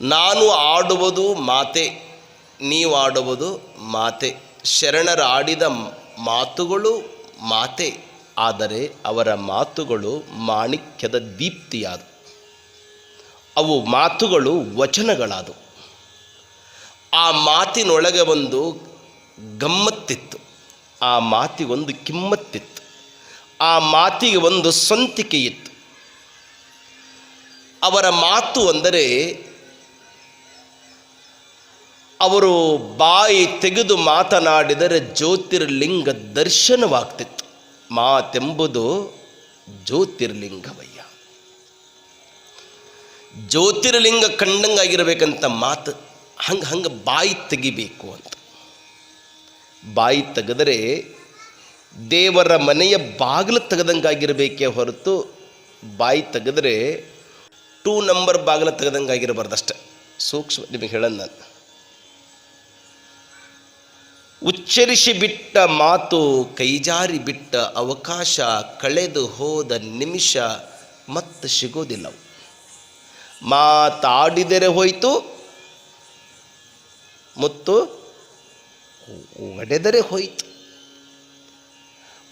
ನಾನು ಆಡುವುದು ಮಾತೆ, ನೀವು ಆಡುವುದು ಮಾತೆ. ಶರಣರ ಆಡಿದ ಮಾತುಗಳು ಮಾತೆ, ಆದರೆ ಅವರ ಮಾತುಗಳು ಮಾಣಿಕ್ಯದ ದೀಪ್ತಿಯಾದವು ಅವು ಮಾತುಗಳು ವಚನಗಳಾದವು. ಆ ಮಾತಿನೊಳಗೆ ಒಂದು ಗಮ್ಮತ್ತಿತ್ತು, ಆ ಮಾತಿಗೊಂದು ಕಿಮ್ಮತ್ತಿತ್ತು, ಆ ಮಾತಿಗೆ ಒಂದು ಸ್ವಂತಿಕೆ ಇತ್ತು ಅವರ ಮಾತು ಅಂದರೆ ಅವರು ಬಾಯಿ ತೆಗೆದು ಮಾತನಾಡಿದರೆ ಜ್ಯೋತಿರ್ಲಿಂಗ ದರ್ಶನವಾಗ್ತಿತ್ತು. ಮಾತೆಂಬುದು ಜ್ಯೋತಿರ್ಲಿಂಗವಯ್ಯ. ಜ್ಯೋತಿರ್ಲಿಂಗ ಕಂಡಂಗಾಗಿರಬೇಕಂತ ಮಾತು, ಹಂಗೆ ಹಂಗೆ ಬಾಯಿ ತೆಗಿಬೇಕು ಅಂತ. ಬಾಯಿ ತೆಗೆದರೆ ದೇವರ ಮನೆಯ ಬಾಗಿಲು ತೆಗೆದಂಗಾಗಿರಬೇಕೇ ಹೊರತು ಬಾಯಿ ತೆಗೆದರೆ ಟೂ ನಂಬರ್ ಬಾಗಿಲು ತೆಗೆದಂಗಾಗಿರಬಾರ್ದಷ್ಟೆ. ಸೂಕ್ಷ್ಮ ನಿಮಗೆ ಹೇಳೋಣ ನಾನು. ಉಚ್ಚರಿಸಿ ಬಿಟ್ಟ ಮಾತು, ಕೈಜಾರಿ ಬಿಟ್ಟ ಅವಕಾಶ ಕಳೆದು ಹೋದ ನಿಮಿಷ ಮತ್ತೆ ಸಿಗೋದಿಲ್ಲ. ಮಾತಾಡಿದರೆ ಹೋಯಿತು, ಮತ್ತು ಒಡೆದರೆ ಹೋಯಿತು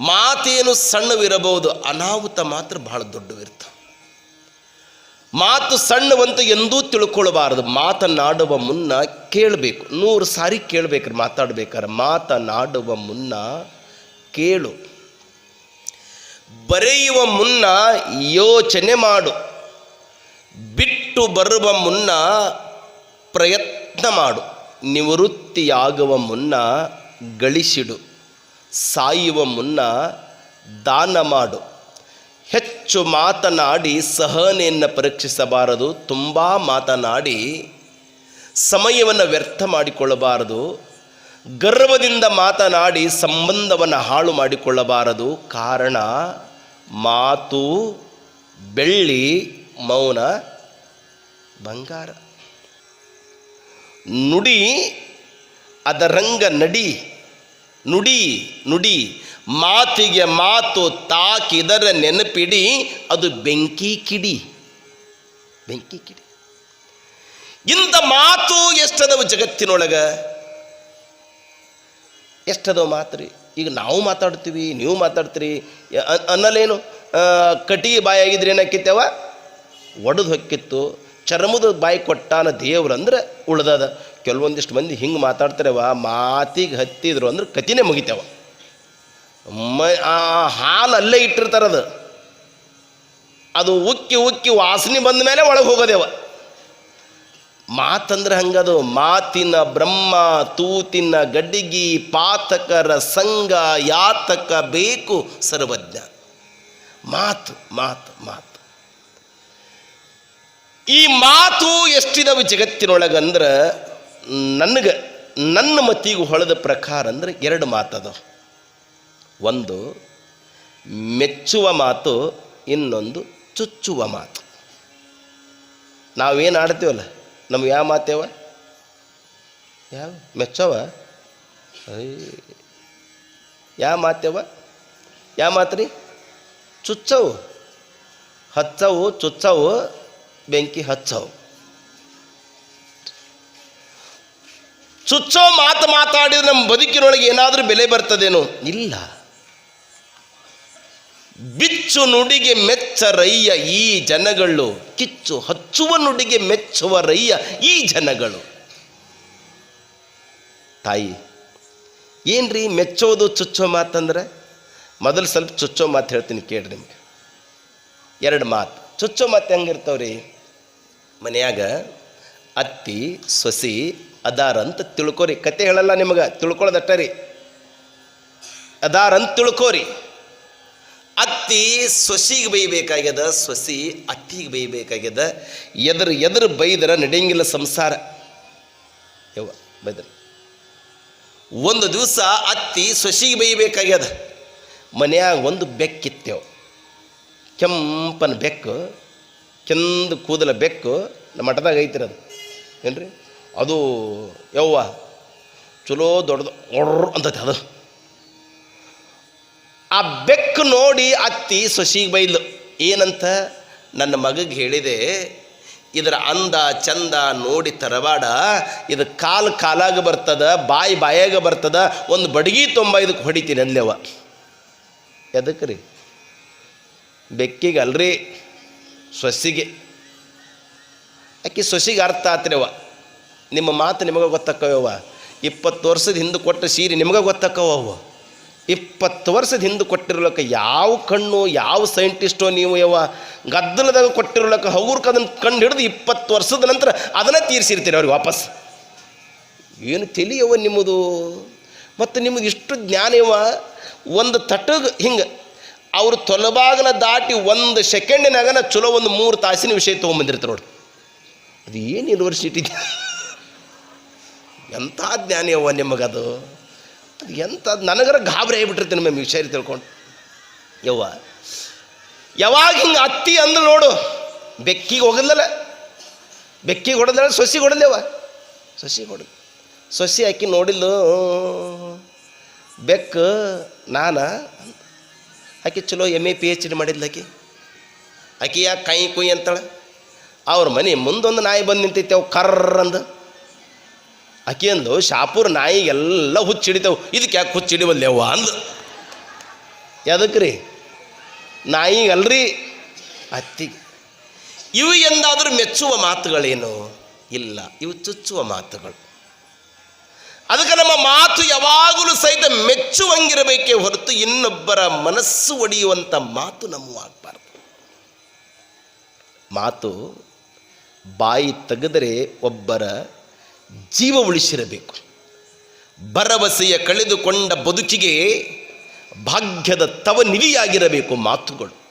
ಮಾತೇನು ಸಣ್ಣವಿರಬಹುದು, ಅನಾಹುತ ಮಾತ್ರ ಬಹಳ ದೊಡ್ಡವಿರ್ತವೆ ಮಾತು ಸಣ್ಣವಂತೂ ಎಂದೂ ತಿಳ್ಕೊಳ್ಬಾರದು ಮಾತನಾಡುವ ಮುನ್ನ ಕೇಳಬೇಕು. ನೂರು ಸಾರಿ ಕೇಳಬೇಕ್ರಿ, ಮಾತಾಡ್ಬೇಕಾದ್ರೆ. ಮಾತನಾಡುವ ಮುನ್ನ ಕೇಳು. ಬರೆಯುವ ಮುನ್ನ ಯೋಚನೆ ಮಾಡು. ಬಿಟ್ಟು ಬರುವ ಮುನ್ನ ಪ್ರಯತ್ನ ಮಾಡು. ನಿವೃತ್ತಿಯಾಗುವ ಮುನ್ನ ಗಳಿಸಿಡು. ಸಾಯುವ ಮುನ್ನ ದಾನ ಮಾಡು. ಹೆಚ್ಚು ಮಾತನಾಡಿ ಸಹನೆಯನ್ನು ಪರೀಕ್ಷಿಸಬಾರದು, ತುಂಬ ಮಾತನಾಡಿ ಸಮಯವನ್ನು ವ್ಯರ್ಥ ಮಾಡಿಕೊಳ್ಳಬಾರದು, ಗರ್ವದಿಂದ ಮಾತನಾಡಿ ಸಂಬಂಧವನ್ನು ಹಾಳು ಮಾಡಿಕೊಳ್ಳಬಾರದು. ಕಾರಣ, ಮಾತು, ಬೆಳ್ಳಿ, ಮೌನ, ಬಂಗಾರ. ನುಡಿ, ಅದರಂಗ ನಡಿ, ನುಡಿ ನುಡಿ. ಮಾತಿಗೆ ಮಾತು ತಾಕಿದರ ನೆನಪಿಡಿ, ಅದು ಬೆಂಕಿ ಕಿಡಿ. ಬೆಂಕಿ ಕಿಡಿ. ಇಂಥ ಮಾತು ಎಷ್ಟದವು ಜಗತ್ತಿನೊಳಗೆ? ಎಷ್ಟದವು ಮಾತು ಈಗ ನಾವು ಮಾತಾಡ್ತೀವಿ, ನೀವು ಮಾತಾಡ್ತೀರಿ. ಅನ್ನಲೇನು? ಕಟಿ ಕಟಿಗೆ ಬಾಯಿ ಆಗಿದ್ರೆ ಏನಾಕಿತ್ತವ ಒಡೆದು ಹೊಕ್ಕಿತ್ತು. ಚರ್ಮದ ಬಾಯಿ ಕೊಟ್ಟಾನ ದೇವ್ರು ಅಂದ್ರೆ ಉಳ್ದದ. ಕೆಲವೊಂದಿಷ್ಟು ಮಂದಿ ಹಿಂಗೆ ಮಾತಾಡ್ತಾರವ ಮಾತಿಗೆ ಹತ್ತಿದ್ರು ಅಂದ್ರೆ ಕತಿನೇ ಮುಗಿತೇವ ಮ, ಆ ಹಾಲು ಅಲ್ಲೇ ಇಟ್ಟಿರ್ತಾರದು ಅದು. ಉಕ್ಕಿ ಉಕ್ಕಿ ವಾಸನೆ ಬಂದ ಮೇಲೆ ಒಳಗೆ ಹೋಗೋದೇವ ಮಾತಂದ್ರೆ ಹಂಗದು, ಮಾತಿನ ಬ್ರಹ್ಮ, ತೂತಿನ ಗಡ್ಡಿಗಿ ಪಾತಕರ ಸಂಘ, ಯಾತಕ ಬೇಕು ಸರ್ವಜ್ಞ. ಮಾತು ಮಾತು ಮಾತು. ಈ ಮಾತು ಎಷ್ಟಿದಾವೆ ಜಗತ್ತಿನೊಳಗಂದ್ರೆ, ನನಗೆ, ನನ್ನ ಮತಿಗೂ ಹೊಳೆದ ಪ್ರಕಾರ ಅಂದ್ರೆ ಎರಡು ಮಾತದ ಒಂದು ಮೆಚ್ಚುವ ಮಾತು, ಇನ್ನೊಂದು ಚುಚ್ಚುವ ಮಾತು. ನಾವೇನು ಆಡ್ತೀವಲ್ಲ? ನಮ್ಗೆ ಯಾವ ಮಾತೇವ ಯಾವ? ಮೆಚ್ಚವ? ಯಾವ ಮಾತೇವ ಯಾವ ಮಾತು ರೀ? ಚುಚ್ಚವು. ಹಚ್ಚವು, ಚುಚ್ಚವು, ಬೆಂಕಿ ಹಚ್ಚವು. ಚುಚ್ಚೋ ಮಾತು ಮಾತಾಡಿದ್ರೆ ನಮ್ಮ ಬದುಕಿನೊಳಗೆ ಏನಾದರೂ ಬೆಲೆ ಬರ್ತದೇನೋ? ಇಲ್ಲ. ಬಿಚ್ಚು ನುಡಿಗೆ ಮೆಚ್ಚ ಮೆಚ್ಚರಯ್ಯ ಈ ಜನಗಳು, ಕಿಚ್ಚು ಹಚ್ಚುವ ನುಡಿಗೆ ಮೆಚ್ಚುವ ರಯ್ಯ ಈ ಜನಗಳು. ತಾಯಿ, ಏನ್ರಿ ಮೆಚ್ಚೋದು ಚುಚ್ಚೋ ಮಾತಂದ್ರೆ? ಮೊದಲು ಸ್ವಲ್ಪ ಚುಚ್ಚೋ ಮಾತು ಹೇಳ್ತೀನಿ ಕೇಳ್ರಿ ನಿಮ್ಗೆ. ಎರಡು ಮಾತು. ಚುಚ್ಚೋ ಮಾತು ಹೆಂಗಿರ್ತಾವ್ರಿ ಮನೆಯಾಗ ಅತ್ತಿ, ಸೊಸಿ ಅದಾರ ಅಂತ ತಿಳ್ಕೊರಿ. ಕತೆ ಹೇಳಲ್ಲ ನಿಮಗೆ ತಿಳ್ಕೊಳ್ಳೋದಟ್ಟ ರೀ. ಅದಾರಂತ ತಿಳ್ಕೋರಿ. ಅತ್ತಿ ಸೊಸಿಗೆ ಬೈಬೇಕಾಗ್ಯದ ಸೊಸಿ ಅತ್ತಿಗೆ ಬೈಬೇಕಾಗ್ಯದ ಎದುರು ಎದುರು ಬೈದರ ನಡೆಯಂಗಿಲ್ಲ ಸಂಸಾರ. ಯವ್ವ, ಬೈದ್ರೆ. ಒಂದು ದಿವಸ ಅತ್ತಿ ಸೊಸಿಗೆ ಬೈಬೇಕಾಗ್ಯದ ಮನ್ಯಾಗ ಒಂದು ಬೆಕ್ಕಿತ್ತೇವು. ಕೆಂಪನ ಬೆಕ್ಕು, ಕೆಂದು ಕೂದಲ ಬೆಕ್ಕು ನಮ್ಮ ಮಠದಾಗ ಐತ್ರಿ ಅದು. ಏನ್ರಿ? ಅದು ಯವ್ವ, ಚಲೋ ದೊಡ್ಡದು ಒಡ್ರ ಅಂತ ಅದು. ಆ ಬೆಕ್ಕು ನೋಡಿ ಅತ್ತಿ ಸೊಸಿಗೆ ಬೈದ್ಲು, ಏನಂತ? ನನ್ನ ಮಗಗೆ ಹೇಳಿದೆ, ಇದರ ಅಂದ ಚಂದ ನೋಡಿ ತರವಾಡ, ಇದು ಕಾಲು ಕಾಲಾಗ ಬರ್ತದ, ಬಾಯಿ ಬಾಯಾಗ ಬರ್ತದ, ಒಂದು ಬಡಗಿ ತುಂಬ ಇದಕ್ಕೆ ಹೊಡಿತೀನಿ ಅಲ್ಲೇವ ಎದಕ್ಕೆ ರೀ ಬೆಕ್ಕಿಗೆ ಅಲ್ರಿ, ಸೊಸಿಗೆ. ಆಕೆ ಸೊಸಿಗೆ ಅರ್ಥ ಆತ್ರಿವ ನಿಮ್ಮ ಮಾತು ನಿಮಗೆ ಗೊತ್ತಕ್ಕವ್ಯವ ಇಪ್ಪತ್ತು ವರ್ಷದ ಹಿಂದೆ ಕೊಟ್ಟ ಸೀರೆ ನಿಮಗೆ ಗೊತ್ತಕ್ಕವ ಅವು ಇಪ್ಪತ್ತು ವರ್ಷದ ಹಿಂದೆ ಕೊಟ್ಟಿರ್ಲಕ್ಕ ಯಾವ ಕಣ್ಣು, ಯಾವ ಸೈಂಟಿಸ್ಟೋ ನೀವು ಯಾವ ಗದ್ದಲದಾಗ ಕೊಟ್ಟಿರ್ಲಕ್ಕ ಹಗುರ್ಕ ಅದನ್ನು ಕಂಡು ಹಿಡಿದು ಇಪ್ಪತ್ತು ವರ್ಷದ ನಂತರ ಅದನ್ನು ತೀರಿಸಿರ್ತೀರಿ ಅವ್ರಿಗೆ ವಾಪಸ್. ಏನು ತಿಳಿಯವ ನಿಮ್ಮದು? ಮತ್ತು ನಿಮಗೆ ಇಷ್ಟು ಜ್ಞಾನ ಇವ ಒಂದು ತಟಗ, ಹಿಂಗೆ, ಅವರು ತೊಲಬಾಗಲ ದಾಟಿ ಒಂದು ಸೆಕೆಂಡಿನಾಗನ ಚಲೋ ಒಂದು ಮೂರು ತಾಸಿನ ವಿಷಯ ತೊಗೊಂಬಂದಿರ್ತಾರೆ ನೋಡಿ. ಅದು ಏನು ಯೂನಿವರ್ಸಿಟಿ ಎಂಥ ಜ್ಞಾನ ಅವ್ವ ನಿಮಗದು? ಅದು ಎಂಥ ನನಗರ ಗಾಬರಿ ಆಗಿಬಿಟ್ಟಿರ್ತೀನಿ ಮ್ಯಾಮ್ ವಿಷಯ ತಿಳ್ಕೊಂಡು. ಯವ್ವ, ಯಾವಾಗ ಹಿಂಗೆ ಅತ್ತಿ ಅಂದ್ರೆ ನೋಡು, ಬೆಕ್ಕಿಗೆ ಹೋಗದಲ್ಲ ಬೆಕ್ಕಿಗೆ ಹೊಡೆದಲ್ಲ ಸೊಸಿಗೆ ಹೊಡೆದೇವ ಸೊಸಿಗೆ ಹೊಡೆದು, ಸೊಸಿ ಹಾಕಿ ನೋಡಿಲ್ಲು ಬೆಕ್ಕು ನಾನ? ಆಕೆ ಚಲೋ M A P H D ಮಾಡಿದ್ಲು ಆಕೆ. ಆಕೆ ಯಾಕೆ ಕೈ ಕುಯ್ ಅಂತಾಳೆ? ಅವ್ರ ಮನೆ ಮುಂದೊಂದು ನಾಯಿ ಬಂದು ನಿಂತೈತೆ ಅವು ಕರ್ರ ಅಂದು. ಆಕೆ ಅಂದು ಶಾಪುರ್ ನಾಯಿಗೆಲ್ಲ ಹುಚ್ಚಿಡಿತಾವೆ ಇದಕ್ಕೆ ಯಾಕೆ ಹುಚ್ಚಿಡಿವಲ್ಲೆ ಅವ್ವ ಅಂದು ಎದಕ್ಕೆ ರೀ ನಾಯಿಗಲ್ರಿ ಅತ್ತಿ. ಇವು ಎಂದಾದರೂ ಮೆಚ್ಚುವ ಮಾತುಗಳೇನು? ಇಲ್ಲ, ಇವು ಚುಚ್ಚುವ ಮಾತುಗಳು. ಅದಕ್ಕೆ ನಮ್ಮ ಮಾತು ಯಾವಾಗಲೂ ಸಹಿತ ಮೆಚ್ಚುವಂಗಿರಬೇಕೇ ಹೊರತು ಇನ್ನೊಬ್ಬರ ಮನಸ್ಸು ಒಡೆಯುವಂಥ ಮಾತು ನಮ್ಮ ಆಗಬಾರ್ದು. ಮಾತು ಬಾಯಿ ತೆಗೆದರೆ ಒಬ್ಬರ ಜೀವ ಉಳಿಸಿರಬೇಕು. ಭರವಸೆಯ ಕಳೆದುಕೊಂಡ ಬದುಕಿಗೆ ಭಾಗ್ಯದ ತವ ಮಾತುಗಳು.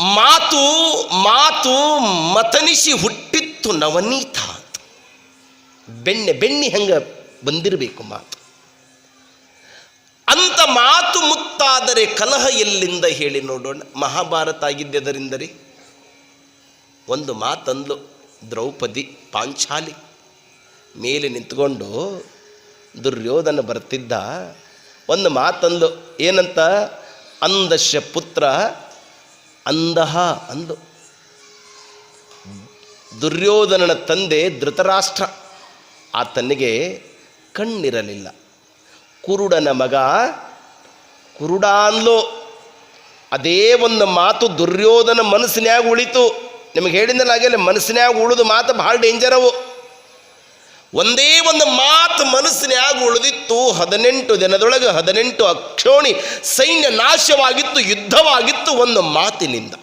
ಮಾತು ಮಾತು ಮತನಿಸಿ ಹುಟ್ಟಿತ್ತು ನವನೀತ. ಬೆಣ್ಣೆ ಬೆಣ್ಣೆ ಹೆಂಗ ಬಂದಿರಬೇಕು ಮಾತು. ಅಂತ ಮಾತು ಮುತ್ತಾದರೆ ಕಲಹ ಎಲ್ಲಿಂದ ಹೇಳಿ ನೋಡೋಣ. ಮಹಾಭಾರತ ಆಗಿದ್ದದರಿಂದ ರೀ ಒಂದು ಮಾತಂದ್ಲು. ದ್ರೌಪದಿ ಪಾಂಚಾಲಿ ಮೇಲೆ ನಿಂತ್ಕೊಂಡು ದುರ್ಯೋಧನ ಬರ್ತಿದ್ದ ಒಂದು ಮಾತಂದು, ಏನಂತ? ಅಂದಶ ಪುತ್ರ ಅಂದಹ ಅಂದು. ದುರ್ಯೋಧನನ ತಂದೆ ಧೃತರಾಷ್ಟ್ರ, ಆತನಿಗೆ ಕಣ್ಣಿರಲಿಲ್ಲ. ಕುರುಡನ ಮಗ ಕುರುಡ ಅಂದ್ಲು ಅದೇ ಒಂದು ಮಾತು ದುರ್ಯೋಧನ ಮನಸ್ಸಿನ್ಯಾಗ ಉಳಿತು. ನಿಮಗೆ ಹೇಳಿದ್ನಲ್ಲ ಹಾಗೆಲ್ಲ ಮನಸ್ಸಿನ್ಯಾಗ ಉಳಿದು ಮಾತು ಭಾಳ ಡೇಂಜರ್ ಅವು. ಒಂದೇ ಒಂದು ಮಾತು ಮನಸ್ಸಿನ್ಯಾಗ ಉಳಿದಿತ್ತು, ಹದಿನೆಂಟು ದಿನದೊಳಗೆ ಹದಿನೆಂಟು ಅಕ್ಷೋಣಿ ಸೈನ್ಯ ನಾಶವಾಗಿತ್ತು, ಯುದ್ಧವಾಗಿತ್ತು ಒಂದು ಮಾತಿನಿಂದ.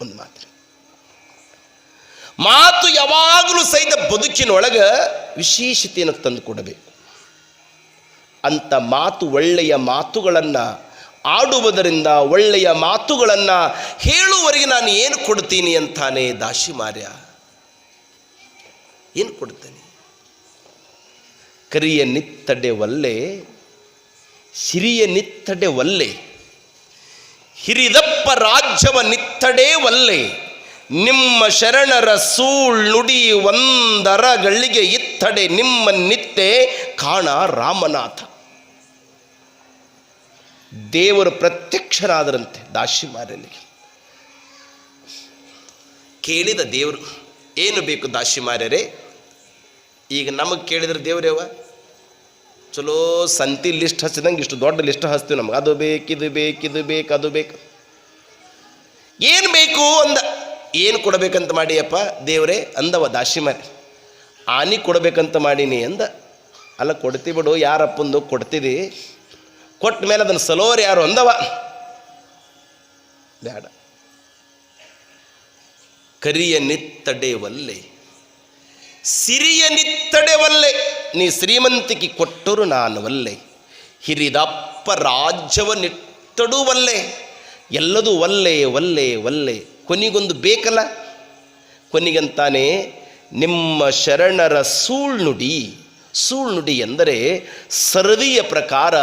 ಒಂದು ಮಾತಿನ ಮಾತು ಯಾವಾಗಲೂ ಸಹಿತ ಬದುಕಿನೊಳಗೆ ವಿಶೇಷತೆಯನ್ನು ತಂದು ಕೊಡಬೇಕು ಅಂತ ಮಾತು ಒಳ್ಳೆಯ ಮಾತುಗಳನ್ನು ಆಡುವುದರಿಂದ ಒಳ್ಳೆಯ ಮಾತುಗಳನ್ನು ಹೇಳುವವರೆಗೆ ನಾನು ಏನು ಕೊಡ್ತೀನಿ ಅಂತಾನೆ ದಾಶಿಮಾರ್ಯ ಏನು ಕೊಡ್ತೇನೆ? ಕರಿಯ ನಿತ್ತಡೆ ಒಲ್ಲೆ, ಸಿರಿಯ ನಿತ್ತಡೆ ಒಲ್ಲೆ, ಹಿರಿದಪ್ಪ ರಾಜ್ಯವ ನಿತ್ತಡೆ ಒಲ್ಲೆ, ನಿಮ್ಮ ಶರಣರ ಸೂಳ್ ನುಡಿ ಒಂದರ ಗಳಿಗೆ ಇತ್ತಡೆ, ನಿಮ್ಮ ನಿತ್ತೆ ಕಾಣ ರಾಮನಾಥ. ದೇವರು ಪ್ರತ್ಯಕ್ಷರಾದರಂತೆ ದಾಶಿಮಾರನಿಗೆ ಕೇಳಿದ ದೇವರು, ಏನು ಬೇಕು ದಾಶಿಮಾರ್ಯರೇ ಈಗ ನಮಗೆ ಕೇಳಿದ್ರೆ ದೇವ್ರೇವ ಚಲೋ ಸಂತಿ ಲಿಸ್ಟ್ ಹಚ್ಚಿದಂಗೆ ಇಷ್ಟು ದೊಡ್ಡ ಲಿಸ್ಟ್ ಹಚ್ತೀವಿ ನಮ್ಗೆ. ಅದು ಬೇಕು, ಇದು ಬೇಕು ಇದು ಬೇಕು, ಅದು ಬೇಕು. ಏನು ಬೇಕು ಅಂದ, ಏನು ಕೊಡಬೇಕಂತ ಮಾಡಿಯಪ್ಪ? ದೇವರೇ, ಅಂದವ ದಾಶಿಮಾರಿ ಆನಿ ಕೊಡಬೇಕಂತ ಮಾಡೀನಿ ಅಂದ. ಅಲ್ಲ, ಕೊಡ್ತಿ ಬಿಡು, ಯಾರಪ್ಪಂದು ಕೊಡ್ತಿದಿ? ಕೊಟ್ಟ ಮೇಲೆ ಅದನ್ನು ಸಲೋರ್ ಯಾರು ಅಂದವ? ಬೇಡ ಕರಿಯ ನಿತ್ತಡೆವಲ್ಲೆ. ಸಿರಿಯ ನಿತ್ತಡೆವಲ್ಲೆ. ನೀ ಶ್ರೀಮಂತಿಕೆ ಕೊಟ್ಟರು ನಾನು ಒಲ್ಲೆ ಹಿರಿದಪ್ಪ ರಾಜ್ಯವ ನಿಟ್ಟಡು ಒಲ್ಲೆ ಎಲ್ಲದೂ ಒಲ್ಲೆ ಒಲ್ಲೆ ಒಲ್ಲೆ ಕೊನಿಗೊಂದು ಬೇಕಲ್ಲ? ಕೊನಿಗಂತಾನೆ, ನಿಮ್ಮ ಶರಣರ ಸೂಳ್ನುಡಿ ಸೂಳ್ನುಡಿ ಎಂದರೆ ಸರದಿಯ ಪ್ರಕಾರ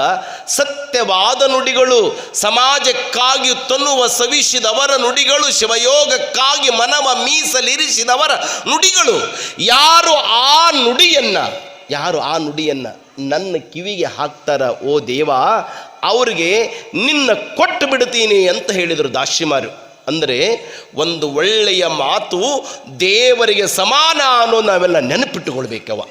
ಸತ್ಯವಾದ ನುಡಿಗಳು, ಸಮಾಜಕ್ಕಾಗಿ ತನ್ನುವ ಸವಿಸಿದವರ ನುಡಿಗಳು, ಶಿವಯೋಗಕ್ಕಾಗಿ ಮನವ ಮೀಸಲಿರಿಸಿದವರ ನುಡಿಗಳು. ಯಾರು ಆ ನುಡಿಯನ್ನ, ಯಾರು ಆ ನುಡಿಯನ್ನ ನನ್ನ ಕಿವಿಗೆ ಹಾಕ್ತಾರ, ಓ ದೇವ, ಅವ್ರಿಗೆ ನಿನ್ನ ಕೊಟ್ಟು ಬಿಡ್ತೀನಿ ಅಂತ ಹೇಳಿದರು ದಾಶಿಮಾರು. ಅಂದರೆ ಒಂದು ಒಳ್ಳೆಯ ಮಾತು ದೇವರಿಗೆ ಸಮಾನ ಅನ್ನೋ ನಾವೆಲ್ಲ ನೆನಪಿಟ್ಟುಕೊಳ್ಬೇಕವ.